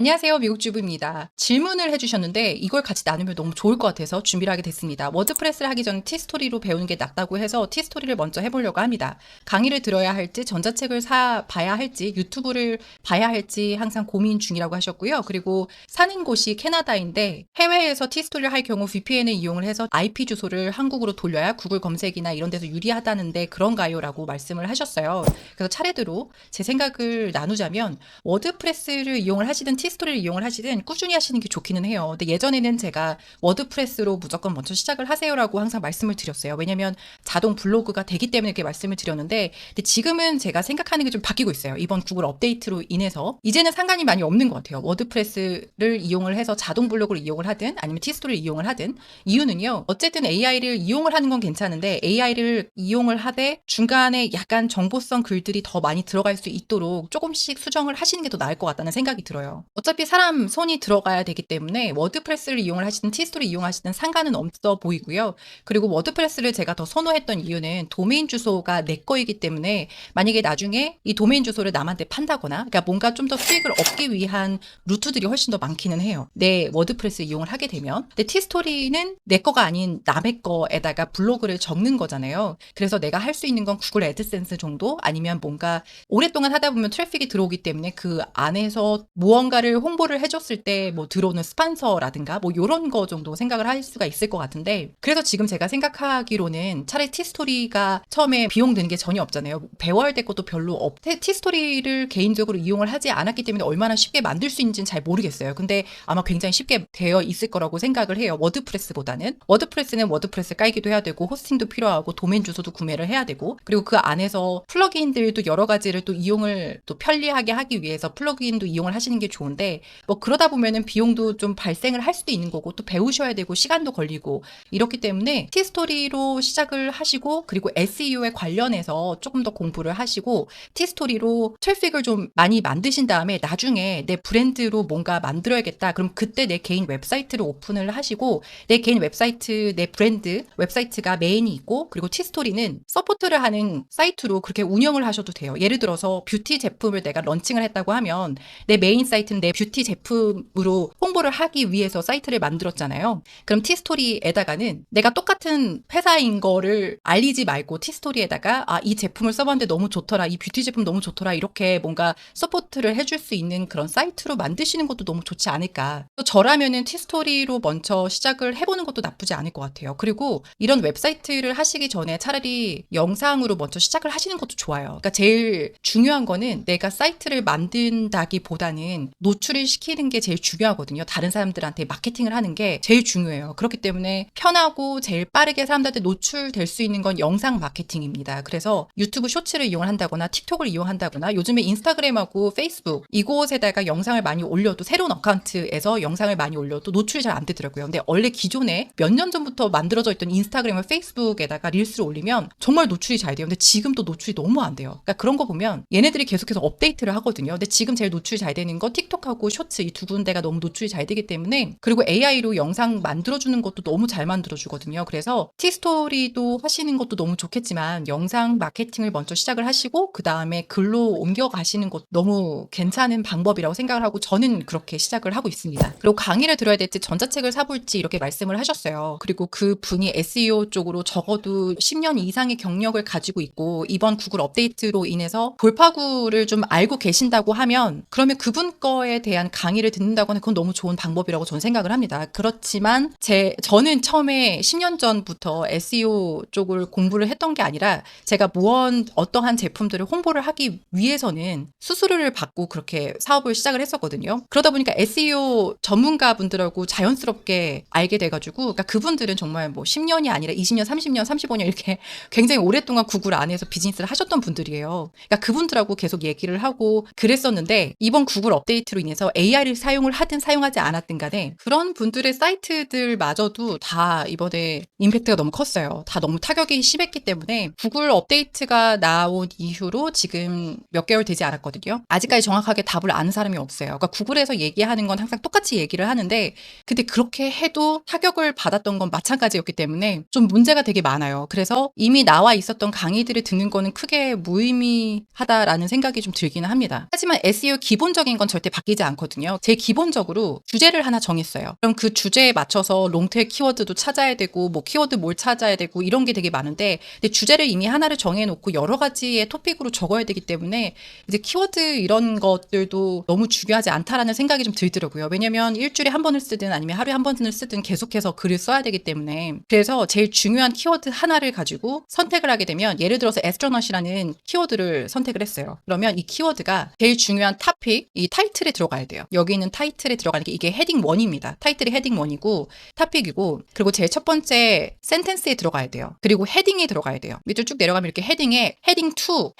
안녕하세요. 미국 주부입니다. 질문을 해주셨는데 이걸 같이 나누면 너무 좋을 것 같아서 준비를 하게 됐습니다. 워드프레스를 하기 전에 티스토리로 배우는 게 낫다고 해서 티스토리를 먼저 해보려고 합니다. 강의를 들어야 할지, 전자책을 사 봐야 할지, 유튜브를 봐야 할지 항상 고민 중이라고 하셨고요. 그리고 사는 곳이 캐나다인데 해외에서 티스토리를 할 경우 VPN을 이용을 해서 IP 주소를 한국으로 돌려야 구글 검색이나 이런 데서 유리하다는데 그런가요? 라고 말씀을 하셨어요. 그래서 차례대로 제 생각을 나누자면 워드프레스를 이용을 하시든 티 스토리를 이용을 하시든 꾸준히 하시는 게 좋기는 해요. 근데 예전에는 제가 워드프레스로 무조건 먼저 시작을 하세요라고 항상 말씀을 드렸어요. 왜냐면 자동 블로그가 되기 때문에 이렇게 말씀을 드렸는데 근데 지금은 제가 생각하는 게 좀 바뀌고 있어요. 이번 구글 업데이트로 인해서 이제는 상관이 많이 없는 것 같아요. 워드프레스를 이용을 해서 자동 블로그를 이용을 하든 아니면 티스토리를 이용을 하든 이유는요. 어쨌든 AI를 이용을 하는 건 괜찮은데 AI를 이용을 하되 중간에 약간 정보성 글들이 더 많이 들어갈 수 있도록 조금씩 수정을 하시는 게 더 나을 것 같다는 생각이 들어요. 어차피 사람 손이 들어가야 되기 때문에 워드프레스를 이용을 하시든 티스토리 이용하시든 상관은 없어 보이고요. 그리고 워드프레스를 제가 더 선호했던 이유는 도메인 주소가 내 거이기 때문에 만약에 나중에 이 도메인 주소를 남한테 판다거나 그러니까 뭔가 좀 더 수익을 얻기 위한 루트들이 훨씬 더 많기는 해요. 내 워드프레스 이용을 하게 되면. 근데 티스토리는 내 거가 아닌 남의 거에다가 블로그를 적는 거잖아요. 그래서 내가 할 수 있는 건 구글 애드센스 정도 아니면 뭔가 오랫동안 하다 보면 트래픽이 들어오기 때문에 그 안에서 무언가를 홍보를 해줬을 때 뭐 들어오는 스판서라든가 뭐 이런 거 정도 생각을 할 수가 있을 것 같은데 그래서 지금 제가 생각하기로는 차라리 티스토리가 처음에 비용 드는 게 전혀 없잖아요. 배워야 될 것도 별로 없. 티스토리를 개인적으로 이용을 하지 않았기 때문에 얼마나 쉽게 만들 수 있는지는 잘 모르겠어요. 근데 아마 굉장히 쉽게 되어 있을 거라고 생각을 해요. 워드프레스보다는. 워드프레스는 워드프레스 깔기도 해야 되고 호스팅도 필요하고 도메인 주소도 구매를 해야 되고 그리고 그 안에서 플러그인들도 여러 가지를 또 이용을 또 편리하게 하기 위해서 플러그인도 이용을 하시는 게 좋은데 뭐 그러다 보면은 비용도 좀 발생을 할 수도 있는 거고 또 배우셔야 되고 시간도 걸리고 이렇기 때문에 티스토리로 시작을 하시고 그리고 SEO에 관련해서 조금 더 공부를 하시고 티스토리로 트래픽을 좀 많이 만드신 다음에 나중에 내 브랜드로 뭔가 만들어야겠다. 그럼 그때 내 개인 웹사이트를 오픈을 하시고 내 개인 웹사이트, 내 브랜드 웹사이트가 메인이 있고 그리고 티스토리는 서포트를 하는 사이트로 그렇게 운영을 하셔도 돼요. 예를 들어서 뷰티 제품을 내가 런칭을 했다고 하면 내 메인 사이트는 내 뷰티 제품으로 홍보를 하기 위해서 사이트를 만들었잖아요. 그럼 티스토리에다가는 내가 똑같은 회사인 거를 알리지 말고 티스토리에다가 아, 이 제품을 써봤는데 너무 좋더라. 이 뷰티 제품 너무 좋더라. 이렇게 뭔가 서포트를 해줄 수 있는 그런 사이트로 만드시는 것도 너무 좋지 않을까. 또 저라면은 티스토리로 먼저 시작을 해보는 것도 나쁘지 않을 것 같아요. 그리고 이런 웹사이트를 하시기 전에 차라리 영상으로 먼저 시작을 하시는 것도 좋아요. 그러니까 제일 중요한 거는 내가 사이트를 만든다기보다는 노출을 시키는 게 제일 중요하거든요. 다른 사람들한테 마케팅을 하는 게 제일 중요해요. 그렇기 때문에 편하고 제일 빠르게 사람들한테 노출될 수 있는 건 영상 마케팅입니다. 그래서 유튜브 쇼츠를 이용한다거나 틱톡을 이용한다거나 요즘에 인스타그램하고 페이스북 이곳에다가 영상을 많이 올려도 새로운 어카운트에서 영상을 많이 올려도 노출이 잘 안 되더라고요. 근데 원래 기존에 몇 년 전부터 만들어져 있던 인스타그램과 페이스북에다가 릴스를 올리면 정말 노출이 잘 돼요. 근데 지금 또 노출이 너무 안 돼요. 그러니까 그런 거 보면 얘네들이 계속해서 업데이트를 하거든요. 근데 지금 제일 노출이 잘 되는 거 틱톡 하고 쇼츠 이 두 군데가 너무 노출이 잘 되기 때문에 그리고 AI로 영상 만들어주는 것도 너무 잘 만들어주거든요. 그래서 티스토리도 하시는 것도 너무 좋겠지만 영상 마케팅을 먼저 시작을 하시고 그 다음에 글로 옮겨가시는 것도 너무 괜찮은 방법이라고 생각을 하고 저는 그렇게 시작을 하고 있습니다. 그리고 강의를 들어야 될지 전자책을 사볼지 이렇게 말씀을 하셨어요. 그리고 그 분이 SEO 쪽으로 적어도 10년 이상의 경력을 가지고 있고 이번 구글 업데이트로 인해서 돌파구를 좀 알고 계신다고 하면 그러면 그분 거에 대한 강의를 듣는다고는 그건 너무 좋은 방법이라고 저는 생각을 합니다. 그렇지만 제 저는 처음에 10년 전부터 SEO 쪽을 공부를 했던 게 아니라 제가 무언 어떠한 제품들을 홍보를 하기 위해서는 수수료를 받고 그렇게 사업을 시작을 했었거든요. 그러다 보니까 SEO 전문가분들하고 자연스럽게 알게 돼가지고 그러니까 그분들은 정말 뭐 10년이 아니라 20년, 30년, 35년 이렇게 굉장히 오랫동안 구글 안에서 비즈니스를 하셨던 분들이에요. 그러니까 그분들하고 계속 얘기를 하고 그랬었는데 이번 구글 업데이트로 인해서 AI를 사용을 하든 사용하지 않았든 간에 그런 분들의 사이트들마저도 다 이번에 임팩트가 너무 컸어요. 다 너무 타격이 심했기 때문에 구글 업데이트가 나온 이후로 지금 몇 개월 되지 않았거든요. 아직까지 정확하게 답을 아는 사람이 없어요. 그러니까 구글에서 얘기하는 건 항상 똑같이 얘기를 하는데 근데 그렇게 해도 타격을 받았던 건 마찬가지였기 때문에 좀 문제가 되게 많아요. 그래서 이미 나와 있었던 강의들을 듣는 거는 크게 무의미하다라는 생각이 좀 들기는 합니다. 하지만 SEO 기본적인 건 절대 바뀌지 바뀌지 않거든요. 제일 기본적으로 주제를 하나 정했어요. 그럼 그 주제에 맞춰서 롱테일 키워드도 찾아야 되고 뭐 키워드 뭘 찾아야 되고 이런 게 되게 많은데 근데 주제를 이미 하나를 정해놓고 여러 가지의 토픽으로 적어야 되기 때문에 이제 키워드 이런 것들도 너무 중요하지 않다라는 생각이 좀 들더라고요. 왜냐면 일주일에 한 번을 쓰든 아니면 하루에 한 번을 쓰든 계속해서 글을 써야 되기 때문에 그래서 제일 중요한 키워드 하나를 가지고 선택을 하게 되면 예를 들어서 에스트로넛이라는 키워드를 선택을 했어요. 그러면 이 키워드가 제일 중요한 타픽, 이 타이틀에 들어가야 돼요. 여기 있는 타이틀에 들어가는 게 이게 헤딩 1입니다. 타이틀이 헤딩 1이고 타픽이고 그리고 제일 첫 번째 센텐스에 들어가야 돼요. 그리고 헤딩에 들어가야 돼요. 밑으로 쭉 내려가면 이렇게 헤딩에 헤딩 2,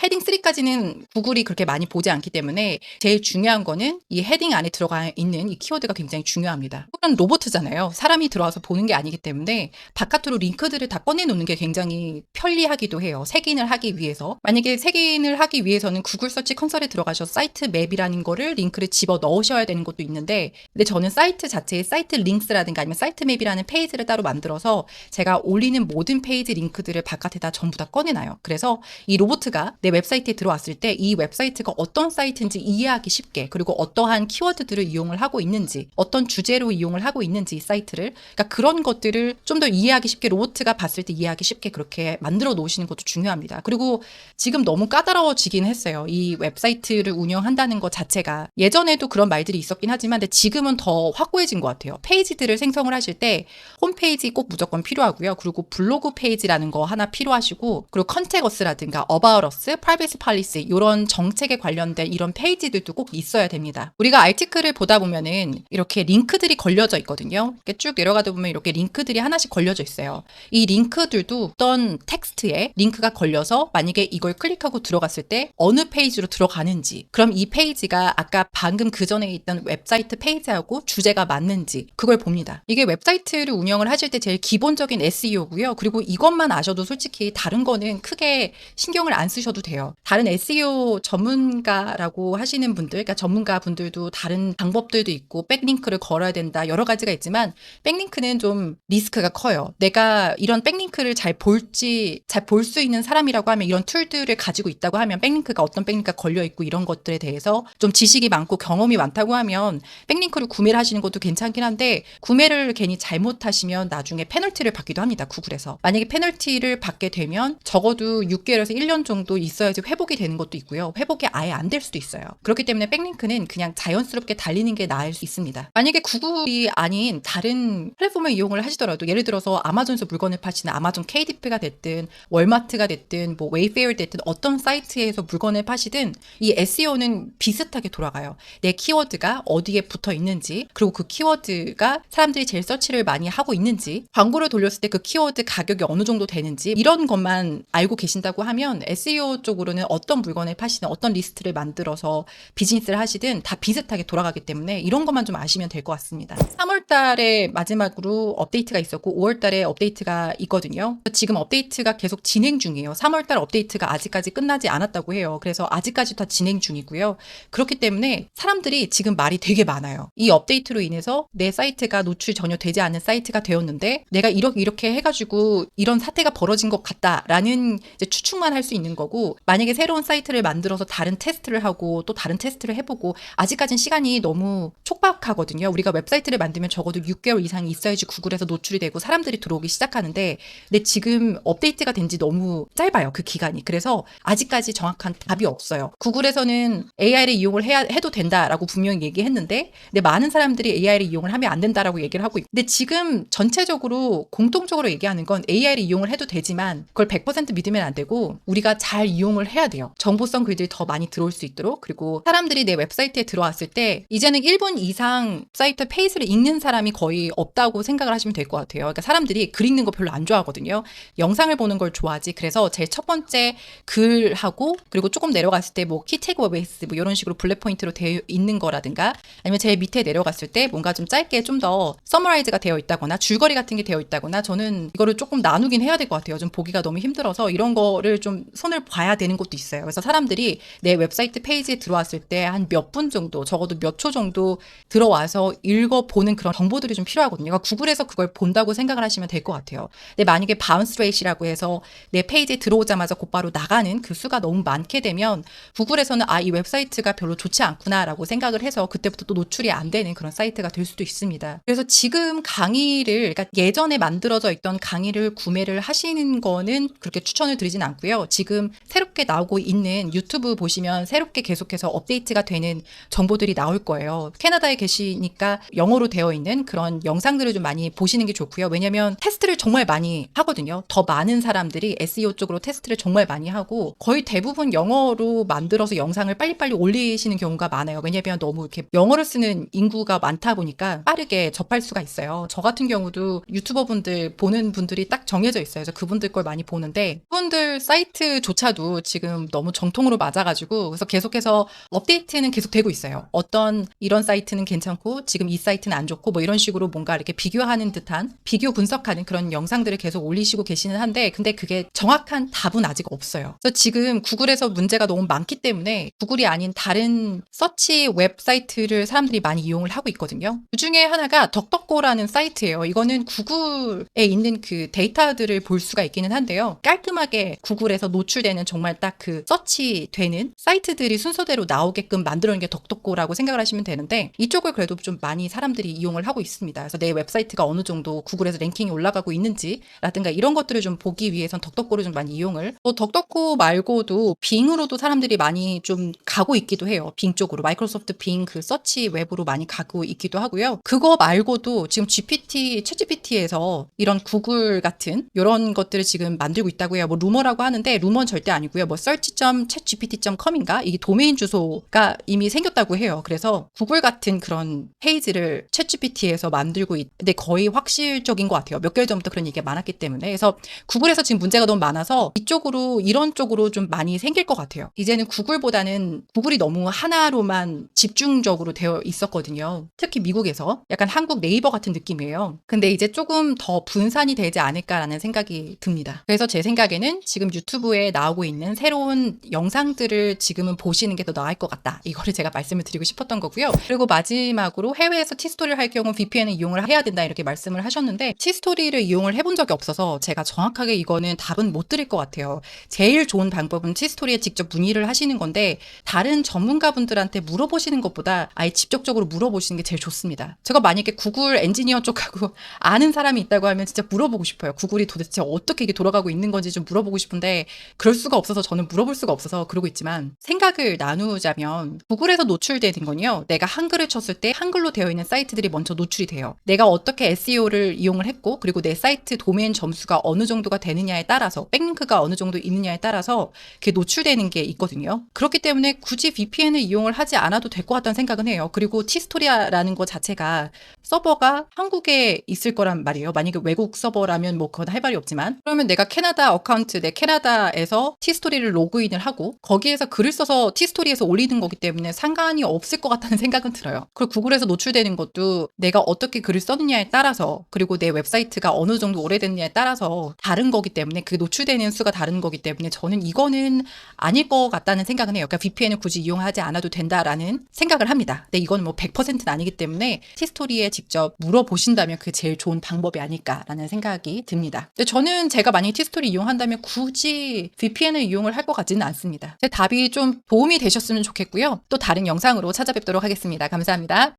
헤딩 3까지는 구글이 그렇게 많이 보지 않기 때문에 제일 중요한 거는 이 헤딩 안에 들어가 있는 이 키워드가 굉장히 중요합니다. 구글은 로봇이잖아요. 사람이 들어와서 보는 게 아니기 때문에 바깥으로 링크들을 다 꺼내놓는 게 굉장히 편리하기도 해요. 색인을 하기 위해서. 만약에 색인을 하기 위해서는 구글 서치 컨설에 들어가셔서 사이트 맵이라는 거를 링크를 집어 넣으셔야 되는 것도 있는데 근데 저는 사이트 자체에 사이트 링크라든가 아니면 사이트 맵이라는 페이지를 따로 만들어서 제가 올리는 모든 페이지 링크들을 바깥에다 전부 다 꺼내놔요. 그래서 이 로보트가 내 웹사이트에 들어왔을 때 이 웹사이트가 어떤 사이트인지 이해하기 쉽게 그리고 어떠한 키워드들을 이용을 하고 있는지 어떤 주제로 이용을 하고 있는지 이 사이트를 그러니까 그런 것들을 좀 더 이해하기 쉽게 로보트가 봤을 때 이해하기 쉽게 그렇게 만들어 놓으시는 것도 중요합니다. 그리고 지금 너무 까다로워지긴 했어요. 이 웹사이트를 운영한다는 것 자체가 예전에 도 그런 말들이 있었긴 하지만 근데 지금은 더 확고해진 것 같아요. 페이지들을 생성을 하실 때 홈페이지 꼭 무조건 필요하고요. 그리고 블로그 페이지라는 거 하나 필요하시고 그리고 컨테거스라든가 어바웃어스, 프라이버시 팔리시 이런 정책에 관련된 이런 페이지들도 꼭 있어야 됩니다. 우리가 아티클을 보다 보면은 이렇게 링크들이 걸려져 있거든요. 이렇게 쭉 내려가다 보면 이렇게 링크들이 하나씩 걸려져 있어요. 이 링크들도 어떤 텍스트에 링크가 걸려서 만약에 이걸 클릭하고 들어갔을 때 어느 페이지로 들어가는지 그럼 이 페이지가 아까 방금 그 전에 있던 웹사이트 페이지하고 주제가 맞는지 그걸 봅니다. 이게 웹사이트를 운영을 하실 때 제일 기본적인 SEO고요. 그리고 이것만 아셔도 솔직히 다른 거는 크게 신경을 안 쓰셔도 돼요. 다른 SEO 전문가라고 하시는 분들, 그러니까 전문가 분들도 다른 방법들도 있고 백링크를 걸어야 된다 여러 가지가 있지만 백링크는 좀 리스크가 커요. 내가 이런 백링크를 잘 볼지 잘 볼 수 있는 사람이라고 하면 이런 툴들을 가지고 있다고 하면 백링크가 어떤 백링크가 걸려 있고 이런 것들에 대해서 좀 지식이 많고 경 험이 많다고 하면 백링크를 구매를 하시는 것도 괜찮긴 한데 구매를 괜히 잘못하시면 나중에 페널티를 받기도 합니다. 구글에서. 만약에 페널티를 받게 되면 적어도 6개월에서 1년 정도 있어야지 회복이 되는 것도 있고요. 회복이 아예 안 될 수도 있어요. 그렇기 때문에 백링크는 그냥 자연스럽게 달리는 게 나을 수 있습니다. 만약에 구글이 아닌 다른 플랫폼을 이용을 하시더라도 예를 들어서 아마존에서 물건을 파시는 아마존 KDP가 됐든 월마트가 됐든 뭐 웨이페어 됐든 어떤 사이트에서 물건을 파시든 이 SEO는 비슷하게 돌아가요. 내 키워드가 어디에 붙어 있는지 그리고 그 키워드가 사람들이 제일 서치를 많이 하고 있는지 광고를 돌렸을 때 그 키워드 가격이 어느 정도 되는지 이런 것만 알고 계신다고 하면 SEO 쪽으로는 어떤 물건을 파시든 어떤 리스트를 만들어서 비즈니스를 하시든 다 비슷하게 돌아가기 때문에 이런 것만 좀 아시면 될 것 같습니다. 3월 달에 마지막으로 업데이트가 있었고 5월 달에 업데이트가 있거든요. 지금 업데이트가 계속 진행 중이에요. 3월 달 업데이트가 아직까지 끝나지 않았다고 해요. 그래서 아직까지 다 진행 중이고요. 그렇기 때문에 사람 들이 지금 말이 되게 많아요. 이 업데이트로 인해서 내 사이트가 노출 전혀 되지 않는 사이트가 되었는데 내가 이렇게 이렇게 해가지고 이런 사태가 벌어진 것 같다라는 추측만 할 수 있는 거고 만약에 새로운 사이트를 만들어서 다른 테스트를 하고 또 다른 테스트를 해보고 아직까진 시간이 너무 촉박하거든요. 우리가 웹사이트를 만들면 적어도 6개월 이상이 있어야지 구글에서 노출이 되고 사람들이 들어오기 시작하는데 근데 지금 업데이트가 된 지 너무 짧아요. 그 기간이. 그래서 아직까지 정확한 답이 없어요. 구글에서는 AI를 이용을 해야 해도 된다 라고 분명히 얘기했는데 근데 많은 사람들이 AI를 이용을 하면 안 된다라고 얘기를 하고 있고 근데 지금 전체적으로 공통적으로 얘기하는 건 AI를 이용을 해도 되지만 그걸 100% 믿으면 안 되고 우리가 잘 이용을 해야 돼요. 정보성 글들이 더 많이 들어올 수 있도록 그리고 사람들이 내 웹사이트에 들어왔을 때 이제는 1분 이상 사이트 페이지를 읽는 사람이 거의 없다고 생각을 하시면 될 것 같아요. 그러니까 사람들이 글 읽는 거 별로 안 좋아하거든요. 영상을 보는 걸 좋아하지. 그래서 제일 첫 번째 글하고 그리고 조금 내려갔을 때 뭐 키테그 웨이스 뭐 이런 식으로 블랙 포인트로 되어 있는 거라든가 아니면 제일 밑에 내려갔을 때 뭔가 좀 짧게 좀 더 서머라이즈가 되어 있다거나 줄거리 같은 게 되어 있다거나 저는 이거를 조금 나누긴 해야 될 것 같아요. 좀 보기가 너무 힘들어서 이런 거를 좀 손을 봐야 되는 것도 있어요. 그래서 사람들이 내 웹사이트 페이지에 들어왔을 때 한 몇 분 정도 적어도 몇 초 정도 들어와서 읽어보는 그런 정보들이 좀 필요하거든요. 그러니까 구글에서 그걸 본다고 생각을 하시면 될 것 같아요. 근데 만약에 바운스 레이시라고 해서 내 페이지에 들어오자마자 곧바로 나가는 그 수가 너무 많게 되면 구글에서는 아 이 웹사이트가 별로 좋지 않구나라고 있다라고 생각을 해서 그때부터 또 노출이 안 되는 그런 사이트가 될 수도 있습니다. 그래서 지금 강의를 그러니까 예전에 만들어져 있던 강의를 구매를 하시는 거는 그렇게 추천을 드리진 않고요. 지금 새롭게 나오고 있는 유튜브 보시면 새롭게 계속해서 업데이트가 되는 정보들이 나올 거예요. 캐나다에 계시니까 영어로 되어 있는 그런 영상들을 좀 많이 보시는 게 좋고요. 왜냐면 테스트를 정말 많이 하거든요. 더 많은 사람들이 SEO 쪽으로 테스트를 정말 많이 하고 거의 대부분 영어로 만들어서 영상을 빨리빨리 올리시는 경우가 많아요. 왜냐면 너무 이렇게 영어를 쓰는 인구가 많다 보니까 빠르게 접할 수가 있어요. 저 같은 경우도 유튜버 분들 보는 분들이 딱 정해져 있어요. 그래서 그분들 걸 많이 보는데 그분들 사이트조차도 지금 너무 정통으로 맞아가지고 그래서 계속해서 업데이트는 계속 되고 있어요. 어떤 이런 사이트는 괜찮고 지금 이 사이트는 안 좋고 뭐 이런 식으로 뭔가 이렇게 비교하는 듯한 비교 분석하는 그런 영상들을 계속 올리시고 계시는 한데 근데 그게 정확한 답은 아직 없어요. 그래서 지금 구글에서 문제가 너무 많기 때문에 구글이 아닌 다른 서치 웹사이트를 사람들이 많이 이용을 하고 있거든요. 그 중에 하나가 덕덕고라는 사이트예요. 이거는 구글에 있는 그 데이터들을 볼 수가 있기는 한데요. 깔끔하게 구글에서 노출되는 정말 딱 그 서치되는 사이트들이 순서대로 나오게끔 만들어 놓은 게 덕덕고라고 생각을 하시면 되는데 이쪽을 그래도 좀 많이 사람들이 이용을 하고 있습니다. 그래서 내 웹사이트가 어느 정도 구글에서 랭킹이 올라가고 있는지라든가 이런 것들을 좀 보기 위해선 덕덕고를 좀 많이 이용을 또 덕덕고 말고도 빙으로도 사람들이 많이 좀 가고 있기도 해요. 빙 쪽으로 마이크 로소프트 빙 그 서치 웹으로 많이 가고 있기도 하고요. 그거 말고도 지금 GPT, 챗 GPT에서 이런 구글 같은 이런 것들을 지금 만들고 있다고 해요. 뭐 루머라고 하는데 루머는 절대 아니고요. 뭐 search.chatgpt.com인가 이게 도메인 주소가 이미 생겼다고 해요. 그래서 구글 같은 그런 페이지를 챗 GPT에서 만들고 있. 근데 거의 확실적인 것 같아요. 몇 개월 전부터 그런 얘기가 많았기 때문에 그래서 구글에서 지금 문제가 너무 많아서 이쪽으로 이런 쪽으로 좀 많이 생길 것 같아요. 이제는 구글보다는 구글이 너무 하나로만 집중적으로 되어 있었거든요. 특히 미국에서 약간 한국 네이버 같은 느낌이에요. 근데 이제 조금 더 분산이 되지 않을까라는 생각이 듭니다. 그래서 제 생각에는 지금 유튜브에 나오고 있는 새로운 영상들을 지금은 보시는 게 더 나을 것 같다. 이거를 제가 말씀을 드리고 싶었던 거고요. 그리고 마지막으로 해외에서 티스토리를 할 경우 VPN을 이용을 해야 된다 이렇게 말씀을 하셨는데 티스토리를 이용을 해본 적이 없어서 제가 정확하게 이거는 답은 못 드릴 것 같아요. 제일 좋은 방법은 티스토리에 직접 문의를 하시는 건데 다른 전문가분들한테 물어 보시는 것보다 아예 직접적으로 물어보시는 게 제일 좋습니다. 제가 만약에 구글 엔지니어 쪽하고 아는 사람이 있다고 하면 진짜 물어보고 싶어요. 구글이 도대체 어떻게 이게 돌아가고 있는 건지 좀 물어보고 싶은데 그럴 수가 없어서 저는 물어볼 수가 없어서 그러고 있지만 생각을 나누자면 구글에서 노출되는 건요. 내가 한글을 쳤을 때 한글로 되어 있는 사이트들이 먼저 노출이 돼요. 내가 어떻게 SEO를 이용을 했고 그리고 내 사이트 도메인 점수가 어느 정도가 되느냐에 따라서 백링크가 어느 정도 있느냐에 따라서 그게 노출되는 게 있거든요. 그렇기 때문에 굳이 VPN을 이용을 하지 않아도 될 것 같다는 생각은 해요. 그리고 티스토리아라는 것 자체가 서버가 한국에 있을 거란 말이에요. 만약에 외국 서버라면 뭐 그건 할 말이 없지만 그러면 내가 캐나다 어카운트 내 캐나다에서 티스토리를 로그인을 하고 거기에서 글을 써서 티스토리에서 올리는 거기 때문에 상관이 없을 것 같다는 생각은 들어요. 그리고 구글에서 노출되는 것도 내가 어떻게 글을 썼느냐에 따라서 그리고 내 웹사이트가 어느 정도 오래됐느냐에 따라서 다른 거기 때문에 그 노출되는 수가 다른 거기 때문에 저는 이거는 아닐 것 같다는 생각은 해요. 그러니까 VPN을 굳이 이용하지 않아도 된다라는 생각을 합니다. 근데 이건 뭐 100%는 아니기 때문에 티스토리에 직접 물어보신다면 그게 제일 좋은 방법이 아닐까라는 생각이 듭니다. 근데 저는 제가 만약에 티스토리 이용한다면 굳이 VPN을 이용을 할 것 같지는 않습니다. 제 답이 좀 도움이 되셨으면 좋겠고요. 또 다른 영상으로 찾아뵙도록 하겠습니다. 감사합니다.